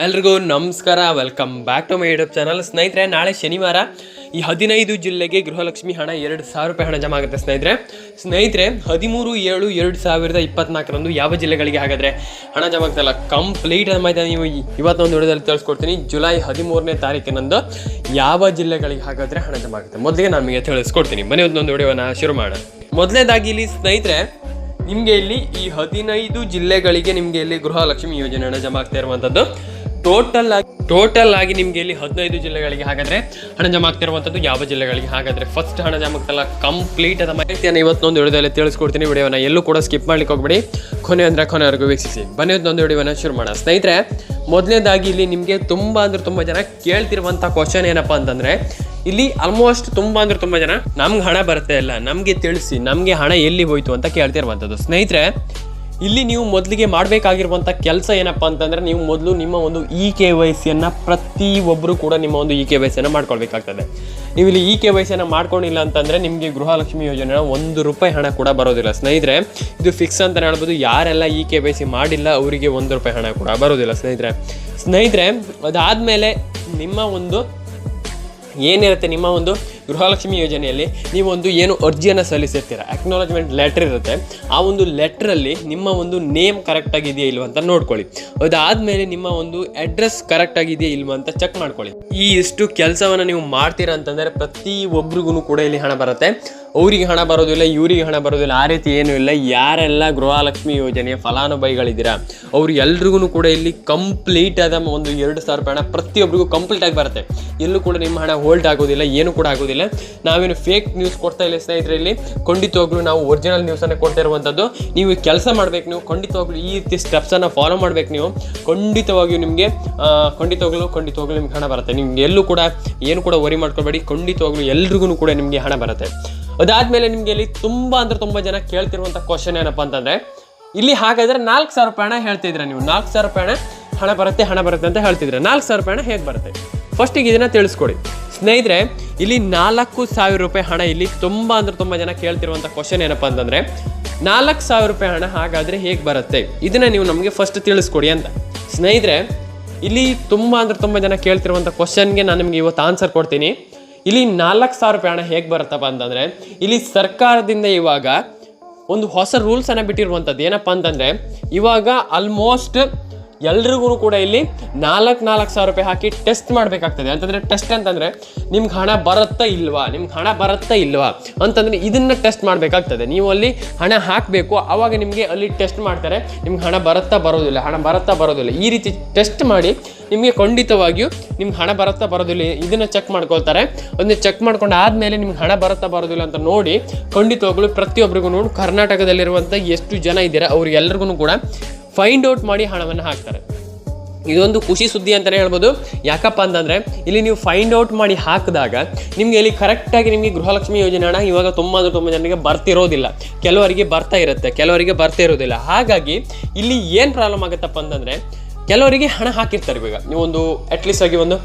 ಎಲ್ರಿಗೂ ನಮಸ್ಕಾರ. Welcome back to my YouTube channel ಸ್ನೇಹಿತರೆ, ನಾಳೆ ಶನಿವಾರ. ಈ ಹದಿನೈದು ಜಿಲ್ಲೆಗೆ ಗೃಹಲಕ್ಷ್ಮಿ ಹಣ ಎರಡು ಸಾವಿರ ರೂಪಾಯಿ ಹಣ ಜಮಾ ಆಗುತ್ತೆ ಸ್ನೇಹಿತರೆ. ಸ್ನೇಹಿತರೆ, ಹದಿಮೂರು ಏಳು ಎರಡು ಸಾವಿರದ ಇಪ್ಪತ್ನಾಲ್ಕರಂದು ಯಾವ ಜಿಲ್ಲೆಗಳಿಗೆ ಹಾಗಾದರೆ ಹಣ ಜಮಾ ಆಗ್ತಲ್ಲ ಕಂಪ್ಲೀಟ್ ಮಾಹಿತಿ ನೀವು ಇವತ್ತೊಂದು ವಿಡಿಯೋದಲ್ಲಿ ತಿಳಿಸ್ಕೊಡ್ತೀನಿ ಜುಲೈ ಹದಿಮೂರನೇ ತಾರೀಕಿನಂದು ಯಾವ ಜಿಲ್ಲೆಗಳಿಗೆ ಹಾಗಾದರೆ ಹಣ ಜಮಾ ಆಗುತ್ತೆ? ಮೊದಲಿಗೆ ನಾನು ನಿಮಗೆ ತಿಳಿಸ್ಕೊಡ್ತೀನಿ. ಬನ್ನಿ ಒಂದೊಂದು ವಿಡಿಯೋನ ಶುರು ಮಾಡೋಣ. ಮೊದಲನೇದಾಗಿ ಇಲ್ಲಿ ಸ್ನೇಹಿತರೆ, ನಿಮಗೆ ಇಲ್ಲಿ ಈ ಹದಿನೈದು ಜಿಲ್ಲೆಗಳಿಗೆ ನಿಮಗೆ ಇಲ್ಲಿ ಗೃಹಲಕ್ಷ್ಮಿ ಯೋಜನೆ ಹಣ ಜಮಾ ಆಗ್ತಾ ಇರುವಂಥದ್ದು. ಟೋಟಲ್ ಆಗಿ ಟೋಟಲ್ ಆಗಿ ನಿಮಗೆ ಇಲ್ಲಿ ಹದಿನೈದು ಜಿಲ್ಲೆಗಳಿಗೆ ಹಾಗಾದ್ರೆ ಹಣ ಜಮಾ ಯಾವ ಜಿಲ್ಲೆಗಳಿಗೆ ಹಾಗಾದ್ರೆ ಫಸ್ಟ್ ಹಣ ಜಮಕ್ತಲ್ಲ ಕಂಪ್ಲೀಟ್ ಅದ ಮಾಹಿತಿಯನ್ನು ಇವತ್ತೊಂದು ವಿಡಿಯೋದಲ್ಲಿ ತಿಳಿಸ್ಕೊಡ್ತೀನಿ. ವಿಡಿಯೋನ ಎಲ್ಲೂ ಕೂಡ ಸ್ಕಿಪ್ ಮಾಡ್ಲಿಕ್ಕೆ ಹೋಗ್ಬೇಡಿ. ಕೊನೆ ಅಂದ್ರೆ ಕೊನೆವರೆಗೂ ವೀಕ್ಷಿಸಿ. ಬನ್ನಿ ಒಂದು ವಿಡಿಯೋನ ಶುರು ಮಾಡೋಣ. ಸ್ನೇಹಿತರೆ, ಮೊದಲನೇದಾಗಿ ಇಲ್ಲಿ ನಿಮಗೆ ತುಂಬ ಅಂದ್ರೆ ತುಂಬ ಜನ ಕೇಳ್ತಿರುವಂಥ ಕ್ವಶನ್ ಏನಪ್ಪ ಅಂತಂದ್ರೆ, ಇಲ್ಲಿ ಆಲ್ಮೋಸ್ಟ್ ತುಂಬ ಅಂದ್ರೆ ತುಂಬ ಜನ ನಮ್ಗೆ ಹಣ ಬರುತ್ತೆ ಇಲ್ಲ ನಮಗೆ ತಿಳಿಸಿ, ನಮಗೆ ಹಣ ಎಲ್ಲಿ ಹೋಯ್ತು ಅಂತ ಕೇಳ್ತಿರುವಂಥದ್ದು ಸ್ನೇಹಿತರೆ ಇಲ್ಲಿ ನೀವು ಮೊದಲಿಗೆ ಮಾಡಬೇಕಾಗಿರುವಂಥ ಕೆಲಸ ಏನಪ್ಪ ಅಂತಂದರೆ ನೀವು ಮೊದಲು ನಿಮ್ಮ ಒಂದು ಇ ಕೆ ವೈ ಸಿಯನ್ನು ಪ್ರತಿಯೊಬ್ಬರು ಕೂಡ ನಿಮ್ಮ ಒಂದು ಇ ಕೆ ವೈ ಸಿಯನ್ನು ಮಾಡ್ಕೊಳ್ಬೇಕಾಗ್ತದೆ. ನೀವು ಇಲ್ಲಿ ಇ ಕೆ ವೈ ಸಿಯನ್ನು ಮಾಡ್ಕೊಂಡಿಲ್ಲ ಅಂತಂದರೆ ನಿಮಗೆ ಗೃಹಲಕ್ಷ್ಮಿ ಯೋಜನೆ ಒಂದು ರೂಪಾಯಿ ಹಣ ಕೂಡ ಬರೋದಿಲ್ಲ. ಸ್ನೇಹಿತರೆ, ಇದು ಫಿಕ್ಸ್ ಅಂತ ಹೇಳ್ಬೋದು. ಯಾರೆಲ್ಲ ಇ ಕೆ ವೈ ಸಿ ಮಾಡಿಲ್ಲ ಅವರಿಗೆ ಒಂದು ರೂಪಾಯಿ ಹಣ ಕೂಡ ಬರೋದಿಲ್ಲ ಸ್ನೇಹಿತರೆ. ಸ್ನೇಹಿತರೆ, ಅದಾದಮೇಲೆ ನಿಮ್ಮ ಒಂದು ಏನಿರುತ್ತೆ ನಿಮ್ಮ ಒಂದು ಗೃಹಲಕ್ಷ್ಮಿ ಯೋಜನೆಯಲ್ಲಿ ನೀವು ಒಂದು ಏನು ಅರ್ಜಿಯನ್ನು ಸಲ್ಲಿಸಿರ್ತೀರ? ಅಕ್ನಾಲಜ್ಮೆಂಟ್ ಲೆಟರ್ ಇರುತ್ತೆ. ಆ ಒಂದು ಲೆಟ್ರಲ್ಲಿ ನಿಮ್ಮ ಒಂದು ನೇಮ್ ಕರೆಕ್ಟ್ ಆಗಿದೆಯಾ ಇಲ್ವ ಅಂತ ನೋಡ್ಕೊಳ್ಳಿ. ಅದಾದಮೇಲೆ ನಿಮ್ಮ ಒಂದು ಅಡ್ರೆಸ್ ಕರೆಕ್ಟ್ ಆಗಿದೆಯಾ ಇಲ್ವ ಅಂತ ಚೆಕ್ ಮಾಡ್ಕೊಳ್ಳಿ. ಈ ಇಷ್ಟು ಕೆಲಸವನ್ನು ನೀವು ಮಾಡ್ತೀರಾ ಅಂತಂದರೆ ಪ್ರತಿ ಒಬ್ರಿಗೂ ಕೂಡ ಇಲ್ಲಿ ಹಣ ಬರುತ್ತೆ. ಅವರಿಗೆ ಹಣ ಬರೋದಿಲ್ಲ, ಇವರಿಗೆ ಹಣ ಬರೋದಿಲ್ಲ, ಆ ರೀತಿ ಏನೂ ಇಲ್ಲ. ಯಾರೆಲ್ಲ ಗೃಹಲಕ್ಷ್ಮಿ ಯೋಜನೆಯ ಫಲಾನುಭವಿಗಳಿದ್ದೀರಾ ಎಲ್ರಿಗೂ ಕೂಡ ಇಲ್ಲಿ ಕಂಪ್ಲೀಟ್ ಆದ ಒಂದು ಎರಡು ಸಾವಿರ ರೂಪಾಯಿ ಹಣ ಪ್ರತಿಯೊಬ್ಬರಿಗೂ ಕಂಪ್ಲೀಟ್ ಆಗಿ ಬರುತ್ತೆ. ಎಲ್ಲೂ ಕೂಡ ನಿಮ್ಮ ಹಣ ಹೋಲ್ಡ್ ಆಗೋದಿಲ್ಲ, ಏನು ಕೂಡ ಆಗೋದಿಲ್ಲ. ನಾವೇನು ಫೇಕ್ ನ್ಯೂಸ್ ಕೊಡ್ತಾ ಇಲ್ಲ ಸ್ನೇಹಿತರೆ ಇಲ್ಲಿ ಖಂಡಿತವಾಗ್ಲೂ ನಾವು ಒರಿಜಿನಲ್ ನ್ಯೂಸನ್ನು ಕೊಡ್ತಾ ಇರುವಂಥದ್ದು. ನೀವು ಕೆಲಸ ಮಾಡಬೇಕು ನೀವು, ಖಂಡಿತವಾಗ್ಲೂ ಈ ರೀತಿ ಸ್ಟೆಪ್ಸನ್ನು ಫಾಲೋ ಮಾಡಬೇಕು ನೀವು. ಖಂಡಿತವಾಗಿಯೂ ನಿಮಗೆ ಖಂಡಿತವಾಗ್ಲೂ ಖಂಡಿತವಾಗ್ಲೂ ನಿಮ್ಗೆ ಹಣ ಬರುತ್ತೆ. ನಿಮ್ಗೆ ಎಲ್ಲೂ ಕೂಡ ಏನು ಕೂಡ ವರಿ ಮಾಡ್ಕೊಬೇಡಿ, ಖಂಡಿತವಾಗ್ಲೂ ಎಲ್ರಿಗೂ ಕೂಡ ನಿಮಗೆ ಹಣ ಬರುತ್ತೆ. ಅದಾದಮೇಲೆ ನಿಮಗೆ ಇಲ್ಲಿ ತುಂಬ ಅಂದ್ರೆ ತುಂಬ ಜನ ಕೇಳ್ತಿರುವಂಥ ಕ್ವಶನ್ ಏನಪ್ಪ ಅಂತಂದರೆ, ಇಲ್ಲಿ ಹಾಗಾದ್ರೆ ನಾಲ್ಕು ಸಾವಿರ ರೂಪಾಯಿ ಹಣ ಹೇಳ್ತಿದ್ರೆ ನೀವು? ನಾಲ್ಕು ಸಾವಿರ ರೂಪಾಯಿ ಹಣ ಹಣ ಬರುತ್ತೆ ಹಣ ಬರುತ್ತೆ ಅಂತ ಹೇಳ್ತಿದ್ರೆ ನಾಲ್ಕು ಸಾವಿರ ರೂಪಾಯಿ ಹಣ ಹೇಗೆ ಬರುತ್ತೆ? ಫಸ್ಟಿಗೆ ಇದನ್ನ ತಿಳಿಸ್ಕೊಡಿ. ಸ್ನೇಹಿತರೆ, ಇಲ್ಲಿ ನಾಲ್ಕು ಸಾವಿರ ರೂಪಾಯಿ ಹಣ ಇಲ್ಲಿ ತುಂಬ ಅಂದ್ರೆ ತುಂಬ ಜನ ಕೇಳ್ತಿರುವಂಥ ಕ್ವಶನ್ ಏನಪ್ಪ ಅಂತಂದರೆ, ನಾಲ್ಕು ಸಾವಿರ ರೂಪಾಯಿ ಹಣ ಹಾಗಾದರೆ ಹೇಗೆ ಬರುತ್ತೆ? ಇದನ್ನ ನೀವು ನಮಗೆ ಫಸ್ಟ್ ತಿಳಿಸ್ಕೊಡಿ ಅಂತ. ಸ್ನೇಹಿತರೆ, ಇಲ್ಲಿ ತುಂಬ ಅಂದ್ರೆ ತುಂಬ ಜನ ಕೇಳ್ತಿರುವಂಥ ಕ್ವಶನ್ಗೆ ನಾನು ನಿಮಗೆ ಇವತ್ತು ಆನ್ಸರ್ ಕೊಡ್ತೀನಿ. ಇಲ್ಲಿ ನಾಲ್ಕು ಸಾವಿರ ರೂಪಾಯಿ ಹಣ ಹೇಗೆ ಬರುತ್ತಪ್ಪ ಅಂತಂದರೆ, ಇಲ್ಲಿ ಸರ್ಕಾರದಿಂದ ಇವಾಗ ಒಂದು ಹೊಸ ರೂಲ್ಸನ್ನು ಬಿಟ್ಟಿರುವಂಥದ್ದು ಏನಪ್ಪ ಅಂತಂದರೆ, ಇವಾಗ ಆಲ್ಮೋಸ್ಟ್ ಎಲ್ರಿಗೂ ಕೂಡ ಇಲ್ಲಿ ನಾಲ್ಕು ನಾಲ್ಕು ಸಾವಿರ ರೂಪಾಯಿ ಹಾಕಿ ಟೆಸ್ಟ್ ಮಾಡಬೇಕಾಗ್ತದೆ. ಅಂತಂದರೆ ಟೆಸ್ಟ್ ಅಂತಂದರೆ ನಿಮ್ಗೆ ಹಣ ಬರುತ್ತಾ ಇಲ್ವಾ? ನಿಮ್ಗೆ ಹಣ ಬರುತ್ತಾ ಇಲ್ವಾ? ಅಂತಂದರೆ ಇದನ್ನು ಟೆಸ್ಟ್ ಮಾಡಬೇಕಾಗ್ತದೆ. ನೀವು ಅಲ್ಲಿ ಹಣ ಹಾಕಬೇಕು. ಆವಾಗ ನಿಮಗೆ ಅಲ್ಲಿ ಟೆಸ್ಟ್ ಮಾಡ್ತಾರೆ. ನಿಮ್ಗೆ ಹಣ ಬರುತ್ತಾ ಬರೋದಿಲ್ಲ ಹಣ ಬರುತ್ತಾ ಬರೋದಿಲ್ಲ ಈ ರೀತಿ ಟೆಸ್ಟ್ ಮಾಡಿ ನಿಮಗೆ ಖಂಡಿತವಾಗಿಯೂ ನಿಮ್ಗೆ ಹಣ ಬರುತ್ತಾ ಬರೋದಿಲ್ಲ ಇದನ್ನು ಚೆಕ್ ಮಾಡ್ಕೊಳ್ತಾರೆ. ಅದನ್ನ ಚೆಕ್ ಮಾಡ್ಕೊಂಡು ಆದಮೇಲೆ ನಿಮ್ಗೆ ಹಣ ಬರುತ್ತಾ ಬರೋದಿಲ್ಲ ಅಂತ ನೋಡಿ ಖಂಡಿತವಾಗ್ಲು ಪ್ರತಿಯೊಬ್ಬರಿಗೂ ನೋಡಿ ಕರ್ನಾಟಕದಲ್ಲಿರುವಂಥ ಎಷ್ಟು ಜನ ಇದ್ದೀರಾ ಅವ್ರಿಗೆಲ್ರಿಗೂ ಕೂಡ ಫೈಂಡ್ ಔಟ್ ಮಾಡಿ ಹಣವನ್ನು ಹಾಕ್ತಾರೆ. ಇದೊಂದು ಖುಷಿ ಸುದ್ದಿ ಅಂತಲೇ ಹೇಳ್ಬೋದು. ಯಾಕಪ್ಪ ಅಂತಂದರೆ, ಇಲ್ಲಿ ನೀವು ಫೈಂಡ್ ಔಟ್ ಮಾಡಿ ಹಾಕಿದಾಗ ನಿಮಗೆ ಇಲ್ಲಿ ಕರೆಕ್ಟಾಗಿ ನಿಮಗೆ ಗೃಹಲಕ್ಷ್ಮಿ ಯೋಜನೆ ಹಣ ಇವಾಗ ತುಂಬ ಅಂದರೆ ತುಂಬ ಜನರಿಗೆ ಬರ್ತಿರೋದಿಲ್ಲ. ಕೆಲವರಿಗೆ ಬರ್ತಾ ಇರುತ್ತೆ, ಕೆಲವರಿಗೆ ಬರ್ತಾ ಇರೋದಿಲ್ಲ. ಹಾಗಾಗಿ ಇಲ್ಲಿ ಏನು ಪ್ರಾಬ್ಲಮ್ ಆಗುತ್ತಪ್ಪ ಅಂತಂದರೆ, ಕೆಲವರಿಗೆ ಹಣ ಹಾಕಿರ್ತಾರೆ ಇವಾಗ. ನೀವು ಒಂದು ಅಟ್ಲೀಸ್ಟ್ ಆಗಿ ಒಂದು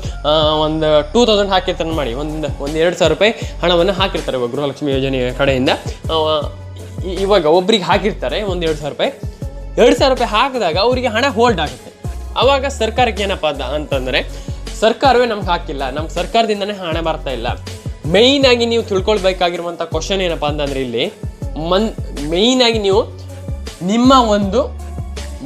ಒಂದು ಟೂ ತೌಸಂಡ್ ಹಾಕಿರ್ತಾರೆ ಮಾಡಿ, ಒಂದು ಒಂದು ಎರಡು ಸಾವಿರ ರೂಪಾಯಿ ಹಣವನ್ನು ಹಾಕಿರ್ತಾರೆ ಇವಾಗ ಗೃಹಲಕ್ಷ್ಮಿ ಯೋಜನೆಯ ಕಡೆಯಿಂದ. ಇವಾಗ ಒಬ್ರಿಗೆ ಹಾಕಿರ್ತಾರೆ, ಒಂದು ಎರಡು ಸಾವಿರ ರೂಪಾಯಿ. ಎರಡು ಸಾವಿರ ರೂಪಾಯಿ ಹಾಕಿದಾಗ ಅವರಿಗೆ ಹಣ ಹೋಲ್ಡ್ ಆಗುತ್ತೆ. ಅವಾಗ ಸರ್ಕಾರಕ್ಕೆ ಏನಪ್ಪ ಅಂತ ಅಂತಂದರೆ, ಸರ್ಕಾರವೇ ನಮ್ಗೆ ಹಾಕಿಲ್ಲ. ನಮ್ಮ ಸರ್ಕಾರದಿಂದನೇ ಹಣ ಬರ್ತಾ ಇಲ್ಲ. ಮೇಯ್ನ್ ಆಗಿ ನೀವು ತಿಳ್ಕೊಳ್ಬೇಕಾಗಿರುವಂಥ ಕ್ವಶನ್ ಏನಪ್ಪ ಅಂತಂದರೆ ಇಲ್ಲಿ, ಮನ್ ಮೇಯ್ನ್ ಆಗಿ ನೀವು ನಿಮ್ಮ ಒಂದು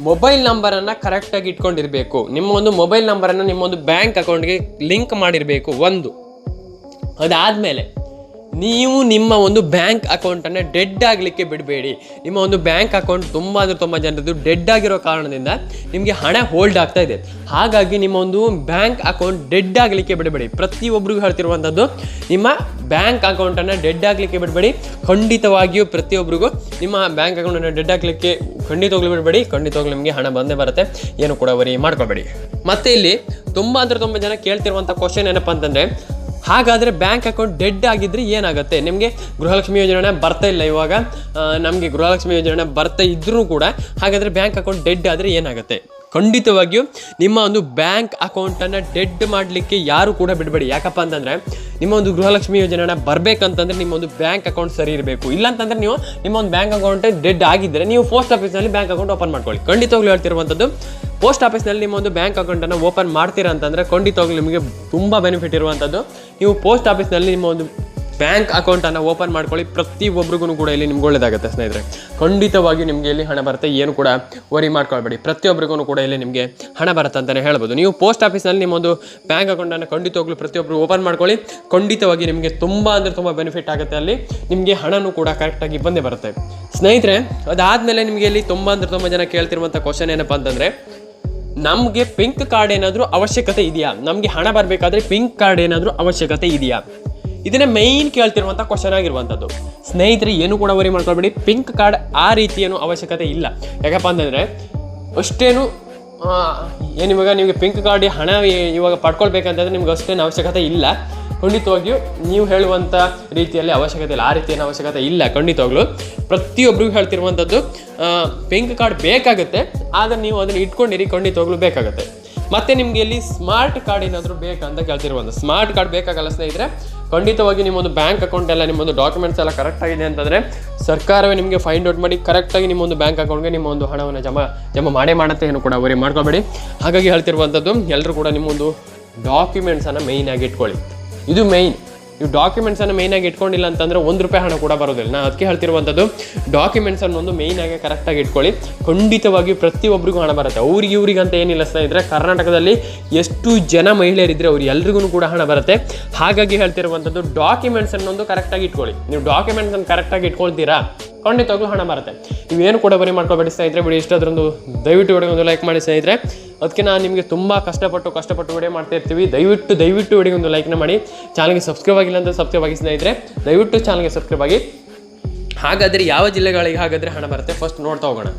ಮೊಬೈಲ್ ನಂಬರನ್ನು ಕರೆಕ್ಟಾಗಿ ಇಟ್ಕೊಂಡಿರಬೇಕು. ನಿಮ್ಮ ಒಂದು ಮೊಬೈಲ್ ನಂಬರನ್ನು ನಿಮ್ಮ ಒಂದು ಬ್ಯಾಂಕ್ ಅಕೌಂಟ್ಗೆ ಲಿಂಕ್ ಮಾಡಿರಬೇಕು, ಒಂದು. ಅದಾದಮೇಲೆ ನೀವು ನಿಮ್ಮ ಒಂದು ಬ್ಯಾಂಕ್ ಅಕೌಂಟನ್ನು ಡೆಡ್ ಆಗಲಿಕ್ಕೆ ಬಿಡಬೇಡಿ. ನಿಮ್ಮ ಒಂದು ಬ್ಯಾಂಕ್ ಅಕೌಂಟ್ ತುಂಬ ಅಂದರೆ ತುಂಬ ಜನರದ್ದು ಡೆಡ್ ಆಗಿರೋ ಕಾರಣದಿಂದ ನಿಮಗೆ ಹಣ ಹೋಲ್ಡ್ ಆಗ್ತಾ ಇದೆ. ಹಾಗಾಗಿ ನಿಮ್ಮ ಒಂದು ಬ್ಯಾಂಕ್ ಅಕೌಂಟ್ ಡೆಡ್ ಆಗಲಿಕ್ಕೆ ಬಿಡಬೇಡಿ. ಪ್ರತಿಯೊಬ್ಬರಿಗೂ ಹೇಳ್ತಿರುವಂಥದ್ದು ನಿಮ್ಮ ಬ್ಯಾಂಕ್ ಅಕೌಂಟನ್ನು ಡೆಡ್ ಆಗಲಿಕ್ಕೆ ಬಿಡಬೇಡಿ. ಖಂಡಿತವಾಗಿಯೂ ಪ್ರತಿಯೊಬ್ಬರಿಗೂ ನಿಮ್ಮ ಬ್ಯಾಂಕ್ ಅಕೌಂಟನ್ನು ಡೆಡ್ ಆಗಲಿಕ್ಕೆ ಖಂಡಿತವಾಗ್ಲೂ ಬಿಡಬೇಡಿ. ಖಂಡಿತವಾಗ್ಲೂ ನಿಮಗೆ ಹಣ ಬಂದೇ ಬರುತ್ತೆ. ಏನು ಕೂಡ ವರಿ ಮಾಡ್ಕೋಬೇಡಿ. ಮತ್ತು ಇಲ್ಲಿ ತುಂಬ ಅಂದರೆ ತುಂಬ ಜನ ಕೇಳ್ತಿರುವಂಥ ಕ್ವಶನ್ ಏನಪ್ಪ ಅಂತಂದರೆ ಹಾಗಾದರೆ ಬ್ಯಾಂಕ್ ಅಕೌಂಟ್ ಡೆಡ್ ಆಗಿದ್ರೆ ಏನಾಗುತ್ತೆ? ನಿಮಗೆ ಗೃಹಲಕ್ಷ್ಮಿ ಯೋಜನೆ ಬರ್ತಾ ಇಲ್ಲ ಇವಾಗ. ನಮಗೆ ಗೃಹಲಕ್ಷ್ಮಿ ಯೋಜನೆ ಬರ್ತಾ ಇದ್ರೂ ಕೂಡ ಹಾಗಾದರೆ ಬ್ಯಾಂಕ್ ಅಕೌಂಟ್ ಡೆಡ್ ಆದರೆ ಏನಾಗುತ್ತೆ? ಖಂಡಿತವಾಗಿಯೂ ನಿಮ್ಮ ಒಂದು ಬ್ಯಾಂಕ್ ಅಕೌಂಟನ್ನು ಡೆಡ್ ಮಾಡಲಿಕ್ಕೆ ಯಾರು ಕೂಡ ಬಿಡಬೇಡಿ. ಯಾಕಪ್ಪ ಅಂತಂದರೆ ನಿಮ್ಮ ಒಂದು ಗೃಹಲಕ್ಷ್ಮಿ ಯೋಜನೆ ಬರಬೇಕಂತಂದರೆ ನಿಮ್ಮ ಒಂದು ಬ್ಯಾಂಕ್ ಅಕೌಂಟ್ ಸರಿ ಇರಬೇಕು. ಇಲ್ಲ ಅಂತಂದ್ರೆ ನೀವು ನಿಮ್ಮ ಒಂದು ಬ್ಯಾಂಕ್ ಅಕೌಂಟ್ ಡೆಡ್ ಆಗಿದ್ದರೆ ನೀವು ಪೋಸ್ಟ್ ಆಫೀಸ್ನಲ್ಲಿ ಬ್ಯಾಂಕ್ ಅಕೌಂಟ್ ಓಪನ್ ಮಾಡ್ಕೊಳ್ಳಿ. ಖಂಡಿತವಾಗ್ಲೂ ಹೇಳ್ತಿರುವಂಥದ್ದು ಪೋಸ್ಟ್ ಆಫೀಸ್ನಲ್ಲಿ ನಿಮ್ಮ ಒಂದು ಬ್ಯಾಂಕ್ ಅಕೌಂಟನ್ನು ಓಪನ್ ಮಾಡ್ತೀರಾ ಅಂತಂದರೆ ಖಂಡಿತವಾಗ್ಲೂ ನಿಮಗೆ ತುಂಬ ಬೆನಿಫಿಟ್ ಇರುವಂಥದ್ದು ನೀವು ಪೋಸ್ಟ್ ಆಫೀಸ್ನಲ್ಲಿ ನಿಮ್ಮ ಒಂದು ಬ್ಯಾಂಕ್ ಅಕೌಂಟನ್ನು ಓಪನ್ ಮಾಡ್ಕೊಳ್ಳಿ. ಪ್ರತಿಯೊಬ್ಬರಿಗೂ ಕೂಡ ಇಲ್ಲಿ ನಿಮ್ಗೆ ಒಳ್ಳೇದಾಗುತ್ತೆ ಸ್ನೇಹಿತರೆ. ಖಂಡಿತವಾಗಿ ನಿಮಗೆ ಇಲ್ಲಿ ಹಣ ಬರುತ್ತೆ. ಏನು ಕೂಡ ವರಿ ಮಾಡ್ಕೊಳ್ಬೇಡಿ. ಪ್ರತಿಯೊಬ್ಬರಿಗೂ ಕೂಡ ಇಲ್ಲಿ ನಿಮಗೆ ಹಣ ಬರುತ್ತೆ ಅಂತಲೇ ಹೇಳ್ಬೋದು. ನೀವು ಪೋಸ್ಟ್ ಆಫೀಸ್ನಲ್ಲಿ ನಿಮ್ಮೊಂದು ಬ್ಯಾಂಕ್ ಅಕೌಂಟನ್ನು ಖಂಡಿತವಾಗ್ಲೂ ಪ್ರತಿಯೊಬ್ಬರು ಓಪನ್ ಮಾಡ್ಕೊಳ್ಳಿ. ಖಂಡಿತವಾಗಿ ನಿಮಗೆ ತುಂಬ ಅಂದರೆ ತುಂಬ ಬೆನಿಫಿಟ್ ಆಗುತ್ತೆ ಅಲ್ಲಿ. ನಿಮಗೆ ಹಣನೂ ಕೂಡ ಕರೆಕ್ಟಾಗಿ ಬಂದೇ ಬರುತ್ತೆ. ಸ್ನೇಹಿತರೆ, ಅದಾದಮೇಲೆ ನಿಮಗೆ ಇಲ್ಲಿ ತುಂಬ ಅಂದರೆ ತುಂಬ ಜನ ಕೇಳ್ತಿರುವಂಥ ಕ್ವಶನ್ ಏನಪ್ಪ ಅಂತಂದರೆ ನಮಗೆ ಪಿಂಕ್ ಕಾರ್ಡ್ ಏನಾದರೂ ಅವಶ್ಯಕತೆ ಇದೆಯಾ? ನಮಗೆ ಹಣ ಬರಬೇಕಾದ್ರೆ ಪಿಂಕ್ ಕಾರ್ಡ್ ಏನಾದರೂ ಅವಶ್ಯಕತೆ ಇದೆಯಾ? ಇದನ್ನೇ ಮೈನ್ ಕೇಳ್ತಿರುವಂಥ ಕ್ವಶನ್ ಆಗಿರುವಂಥದ್ದು ಸ್ನೇಹಿತರೆ, ಏನು ಕೂಡ ವರಿ ಮಾಡ್ಕೊಳ್ಬೇಡಿ. ಪಿಂಕ್ ಕಾರ್ಡ್ ಆ ರೀತಿ ಏನು ಅವಶ್ಯಕತೆ ಇಲ್ಲ. ಯಾಕಪ್ಪ ಅಂತಂದರೆ, ಅಷ್ಟೇನು ಏನು ಇವಾಗ ನಿಮಗೆ ಪಿಂಕ್ ಕಾರ್ಡ್ ಹಣ ಇವಾಗ ಪಡ್ಕೊಳ್ಬೇಕಂತಂದ್ರೆ ನಿಮ್ಗೆ ಅಷ್ಟೇನು ಅವಶ್ಯಕತೆ ಇಲ್ಲ. ಖಂಡಿತವಾಗಿಯೂ ನೀವು ಹೇಳುವಂಥ ರೀತಿಯಲ್ಲಿ ಅವಶ್ಯಕತೆ ಇಲ್ಲ. ಆ ರೀತಿಯ ಅವಶ್ಯಕತೆ ಇಲ್ಲ ಖಂಡಿತವಾಗ್ಲು. ಪ್ರತಿಯೊಬ್ಬರಿಗೂ ಹೇಳ್ತಿರುವಂಥದ್ದು ಪಿಂಕ್ ಕಾರ್ಡ್ ಬೇಕಾಗುತ್ತೆ, ಆದರೆ ನೀವು ಅದನ್ನು ಇಟ್ಕೊಂಡಿರಿ, ಖಂಡಿತವಾಗ್ಲೂ ಬೇಕಾಗುತ್ತೆ. ಮತ್ತು ನಿಮಗೆ ಇಲ್ಲಿ ಸ್ಮಾರ್ಟ್ ಕಾರ್ಡ್ ಏನಾದರೂ ಬೇಕಂತ ಕೇಳ್ತಿರುವಂಥ ಸ್ಮಾರ್ಟ್ ಕಾರ್ಡ್ ಬೇಕಾಗಲ್ಲ ಸ್ನೇಹಿತರೆ, ಖಂಡಿತವಾಗಿ ನಿಮ್ಮೊಂದು ಬ್ಯಾಂಕ್ ಅಕೌಂಟ್ ಎಲ್ಲ, ನಿಮ್ಮೊಂದು ಡಾಕ್ಯುಮೆಂಟ್ಸ್ ಎಲ್ಲ ಕರೆಕ್ಟ್ ಆಗಿದೆ ಅಂತಂದರೆ, ಸರ್ಕಾರವೇ ನಿಮಗೆ ಫೈಂಡ್ ಔಟ್ ಮಾಡಿ ಕರೆಕ್ಟಾಗಿ ನಿಮ್ಮೊಂದು ಬ್ಯಾಂಕ್ ಅಕೌಂಟ್ಗೆ ನಿಮ್ಮ ಒಂದು ಹಣವನ್ನು ಜಮಾ ಜಮಾ ಮಾಡೇ ಮಾಡುತ್ತೆ ಏನು ಕೂಡ ವರಿ ಮಾಡ್ಕೊಬೇಡಿ. ಹಾಗಾಗಿ ಹೇಳ್ತಿರುವಂಥದ್ದು ಎಲ್ಲರೂ ಕೂಡ ನಿಮ್ಮೊಂದು ಡಾಕ್ಯುಮೆಂಟ್ಸನ್ನು ಮೇಯ್ನಾಗಿ ಇಟ್ಕೊಳ್ಳಿ. ಇದು ಮೇಯ್ನ್ ನೀವು ಡಾಕ್ಯುಮೆಂಟ್ಸನ್ನು ಮೇಯ್ನಾಗಿ ಇಟ್ಕೊಂಡಿಲ್ಲ ಅಂತಂದರೆ ಒಂದು ರೂಪಾಯಿ ಹಣ ಕೂಡ ಬರೋದಿಲ್ಲ. ನಾನು ಅದಕ್ಕೆ ಹೇಳ್ತಿರುವಂಥದ್ದು ಡಾಕ್ಯುಮೆಂಟ್ಸನ್ನು ಒಂದು ಮೇಯ್ನಾಗಿ ಕರೆಕ್ಟಾಗಿ ಇಟ್ಕೊಳ್ಳಿ. ಖಂಡಿತವಾಗಿ ಪ್ರತಿಯೊಬ್ಬರಿಗೂ ಹಣ ಬರುತ್ತೆ. ಅವ್ರಿಗೆ ಇವ್ರಿಗೆ ಅಂತ ಏನಿಲ್ಲ ಸ್ನೇಹಿತರೆ, ಕರ್ನಾಟಕದಲ್ಲಿ ಎಷ್ಟು ಜನ ಮಹಿಳೆಯರಿದ್ದರೆ ಅವ್ರು ಎಲ್ರಿಗೂ ಕೂಡ ಹಣ ಬರುತ್ತೆ. ಹಾಗಾಗಿ ಹೇಳ್ತಿರುವಂಥದ್ದು ಡಾಕ್ಯುಮೆಂಟ್ಸನ್ನು ಒಂದು ಕರೆಕ್ಟಾಗಿ ಇಟ್ಕೊಳ್ಳಿ. ನೀವು ಡಾಕ್ಯುಮೆಂಟ್ಸನ್ನು ಕರೆಕ್ಟಾಗಿ ಇಟ್ಕೊಳ್ತೀರಾ? ಖಂಡಿತವಾಗ್ಲೂ ಹಣ ಬರುತ್ತೆ ನೀವೇನು ಕೂಡ ಬರೀ ಮಾಡ್ಕೊಬೇಡಿ ಸ್ನೇಹಿತರೆ ಬಿಡಿ, ಇಷ್ಟಾದ್ರೊಂದು ದಯವಿಟ್ಟು ವಿಡಿಯೋ ಒಂದು ಲೈಕ್ ಮಾಡಿ ಸ್ನೇಹಿತರೆ. ಅದಕ್ಕೆ ನಾನು ನಿಮಗೆ ತುಂಬ ಕಷ್ಟಪಟ್ಟು ಕಷ್ಟಪಟ್ಟು ವಿಡಿಯೋ ಮಾಡ್ತಾ ಇರ್ತೀವಿ. ದಯವಿಟ್ಟು ದಯವಿಟ್ಟು ವಿಡಿಯೋ ಒಂದು ಲೈಕ್ನ ಮಾಡಿ. ಚಾನಲ್ಗೆ ಸಬ್ಸ್ಕ್ರೈಬ್ ಆಗಿಲ್ಲ ಅಂತ ಸಬ್ಸ್ಕ್ರೈಬ್ ಆಗಿ ಸ್ನೇಹಿತರೆ. ದಯವಿಟ್ಟು ಚಾನಲ್ಗೆ ಸಬ್ಸ್ಕ್ರೈಬ್ ಆಗಿ. ಹಾಗಾದರೆ ಯಾವ ಜಿಲ್ಲೆಗಳಿಗೆ ಹಾಗಾದರೆ ಹಣ ಬರುತ್ತೆ? ಫಸ್ಟ್ ನೋಡ್ತಾ ಹೋಗೋಣ.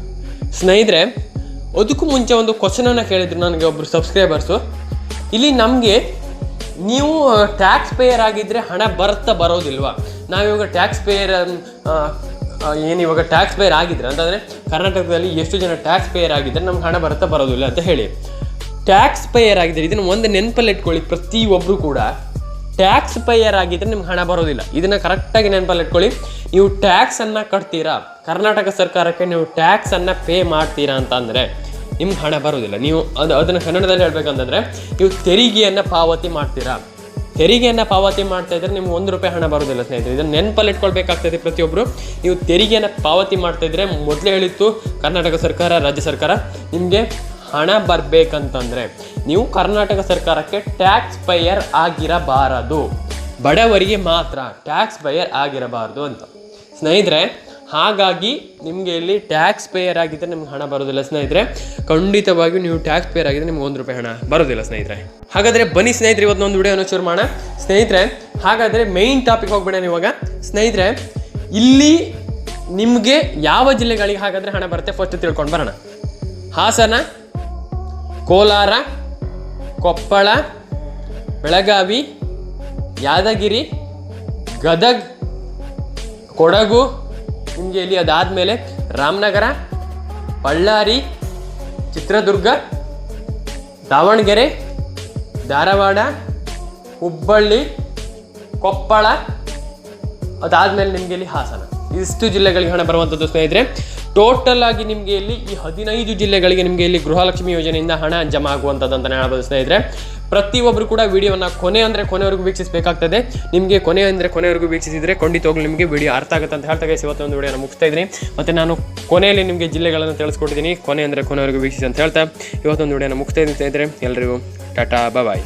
ಸ್ನೇಹಿತರೆ ಅದಕ್ಕೂ ಮುಂಚೆ ಒಂದು ಕ್ವಶನನ್ನು ಕೇಳಿದ್ರು ನನಗೆ ಒಬ್ಬರು ಸಬ್ಸ್ಕ್ರೈಬರ್ಸು ಇಲ್ಲಿ ನಮಗೆ ನೀವು ಟ್ಯಾಕ್ಸ್ ಪೇಯರ್ ಆಗಿದ್ದರೆ ಹಣ ಬರ್ತಾ ಬರೋದಿಲ್ವಾ? ನಾವಿವಾಗ ಟ್ಯಾಕ್ಸ್ ಪೇಯರ್ ಏನು ಇವಾಗ ಟ್ಯಾಕ್ಸ್ ಪೇಯರ್ ಆಗಿದ್ರೆ? ಅಂತಂದರೆ ಕರ್ನಾಟಕದಲ್ಲಿ ಎಷ್ಟು ಜನ ಟ್ಯಾಕ್ಸ್ ಪೇಯರ್ ಆಗಿದ್ದರೆ ನಮ್ಗೆ ಹಣ ಬರುತ್ತಾ ಬರೋದಿಲ್ಲ ಅಂತ ಹೇಳಿ. ಟ್ಯಾಕ್ಸ್ ಪೇಯರ್ ಆಗಿದ್ದರೆ ಇದನ್ನು ಒಂದು ನೆನಪಲ್ಲಿ ಇಟ್ಕೊಳ್ಳಿ ಪ್ರತಿಯೊಬ್ಬರು ಕೂಡ. ಟ್ಯಾಕ್ಸ್ ಪೇಯರ್ ಆಗಿದ್ದರೆ ನಿಮ್ಗೆ ಹಣ ಬರೋದಿಲ್ಲ. ಇದನ್ನು ಕರೆಕ್ಟಾಗಿ ನೆನಪಲ್ಲಿ ಇಟ್ಕೊಳ್ಳಿ. ನೀವು ಟ್ಯಾಕ್ಸನ್ನು ಕಟ್ತೀರಾ? ಕರ್ನಾಟಕ ಸರ್ಕಾರಕ್ಕೆ ನೀವು ಟ್ಯಾಕ್ಸನ್ನು ಪೇ ಮಾಡ್ತೀರಾ ಅಂತ ಅಂದರೆ ನಿಮ್ಗೆ ಹಣ ಬರೋದಿಲ್ಲ. ನೀವು ಅದು ಅದನ್ನು ಕನ್ನಡದಲ್ಲಿ ಹೇಳಬೇಕಂತಂದರೆ ನೀವು ತೆರಿಗೆಯನ್ನು ಪಾವತಿ ಮಾಡ್ತೀರಾ? ತೆರಿಗೆಯನ್ನು ಪಾವತಿ ಮಾಡ್ತಾ ಇದ್ರೆ ನಿಮ್ಗೆ ಒಂದು ರೂಪಾಯಿ ಹಣ ಬರೋದಿಲ್ಲ ಸ್ನೇಹಿತರೆ. ಇದನ್ನು ನೆನಪಲ್ಲಿ ಇಟ್ಕೊಳ್ಬೇಕಾಗ್ತದೆ ಪ್ರತಿಯೊಬ್ಬರು ನೀವು ತೆರಿಗೆಯನ್ನು ಪಾವತಿ ಮಾಡ್ತಾ ಇದ್ರೆ ಮೊದಲೇ ಹೇಳಿತ್ತು ಕರ್ನಾಟಕ ಸರ್ಕಾರ, ರಾಜ್ಯ ಸರ್ಕಾರ, ನಿಮಗೆ ಹಣ ಬರಬೇಕಂತಂದರೆ ನೀವು ಕರ್ನಾಟಕ ಸರ್ಕಾರಕ್ಕೆ ಟ್ಯಾಕ್ಸ್ ಪೇಯರ್ ಆಗಿರಬಾರದು. ಬಡವರಿಗೆ ಮಾತ್ರ ಟ್ಯಾಕ್ಸ್ ಪೇಯರ್ ಆಗಿರಬಾರದು ಅಂತ. ಸ್ನೇಹಿತರೆ ಹಾಗಾಗಿ ನಿಮಗೆ ಇಲ್ಲಿ ಟ್ಯಾಕ್ಸ್ ಪೇಯರ್ ಆಗಿದ್ದರೆ ನಿಮ್ಗೆ ಹಣ ಬರೋದಿಲ್ಲ ಸ್ನೇಹಿತರೆ. ಖಂಡಿತವಾಗಿಯೂ ನೀವು ಟ್ಯಾಕ್ಸ್ ಪೇಯರ್ ಆಗಿದ್ರೆ ನಿಮ್ಗೆ ಒಂದು ರೂಪಾಯಿ ಹಣ ಬರೋದಿಲ್ಲ ಸ್ನೇಹಿತರೆ. ಹಾಗಾದರೆ ಬನ್ನಿ ಸ್ನೇಹಿತರೆ, ಇವತ್ತು ಒಂದು ವಿಡಿಯೋನ ಶುರು ಮಾಡೋಣ. ಸ್ನೇಹಿತರೆ, ಹಾಗಾದರೆ ಮೈನ್ ಟಾಪಿಕ್ ಹೋಗ್ಬಿಡೋಣ ಇವಾಗ. ಸ್ನೇಹಿತರೆ, ಇಲ್ಲಿ ನಿಮಗೆ ಯಾವ ಜಿಲ್ಲೆಗಳಿಗೆ ಹಾಗಾದರೆ ಹಣ ಬರುತ್ತೆ ಫಸ್ಟ್ ತಿಳ್ಕೊಂಡು ಬರೋಣ. ಹಾಸನ, ಕೋಲಾರ, ಕೊಪ್ಪಳ, ಬೆಳಗಾವಿ, ಯಾದಗಿರಿ, ಗದಗ್, ಕೊಡಗು ನಿಮಗೆ ಇಲ್ಲಿ ಅದಾದಮೇಲೆ ರಾಮನಗರ, ಬಳ್ಳಾರಿ, ಚಿತ್ರದುರ್ಗ, ದಾವಣಗೆರೆ, ಧಾರವಾಡ, ಹುಬ್ಬಳ್ಳಿ, ಕೊಪ್ಪಳ ಅದಾದಮೇಲೆ ನಿಮಗೆ ಇಲ್ಲಿ ಹಾಸನ. ಇಷ್ಟು ಜಿಲ್ಲೆಗಳಿಗೆ ಹಣ ಬರುವಂಥದ್ದು ಸ್ನೇಹಿತರೆ. ಟೋಟಲ್ ಆಗಿ ನಿಮಗೆ ಇಲ್ಲಿ ಈ ಹದಿನೈದು ಜಿಲ್ಲೆಗಳಿಗೆ ನಿಮಗೆ ಇಲ್ಲಿ ಗೃಹಲಕ್ಷ್ಮಿ ಯೋಜನೆಯಿಂದ ಹಣ ಜಮಾ ಆಗುವಂಥದ್ದು ಅಂತಲೇ ಹೇಳ್ಬೋದು ಸ್ನೇಹಿತರೆ. ಪ್ರತಿಯೊಬ್ಬರು ಕೂಡ ವಿಡಿಯೋವನ್ನು ಕೊನೆ ಅಂದರೆ ಕೊನೆವರೆಗೂ ವೀಕ್ಷಿಸಬೇಕಾಗ್ತದೆ. ನಿಮಗೆ ಕೊನೆ ಅಂದರೆ ಕೊನೆವರೆಗೂ ವೀಕ್ಷಿಸಿದರೆ ಖಂಡಿತವಾಗ್ಲೂ ನಿಮಗೆ ವಿಡಿಯೋ ಅರ್ಥ ಆಗುತ್ತೆ ಅಂತ ಹೇಳ್ತಾ ಇವತ್ತೊಂದು ವಿಡಿಯೋನ ಮುಗಿಸ್ತಾ ಇದ್ದೀನಿ. ಮತ್ತು ನಾನು ಕೊನೆಯಲ್ಲಿ ನಿಮಗೆ ಜಿಲ್ಲೆಗಳನ್ನು ತಿಳಿಸ್ಕೊಡ್ತೀನಿ ಕೊನೆ ಅಂದರೆ ಕೊನೆವರೆಗೂ ವೀಕ್ಷಿಸಿ ಅಂತ ಹೇಳ್ತಾ, ಇವತ್ತೊಂದು ವಿಡಿಯೋನ ಮುಗಿಸ್ತಾ ಸ್ನೇಹಿತರೆ. ಎಲ್ಲರಿಗೂ ಟಾಟಾ ಬಾಯ್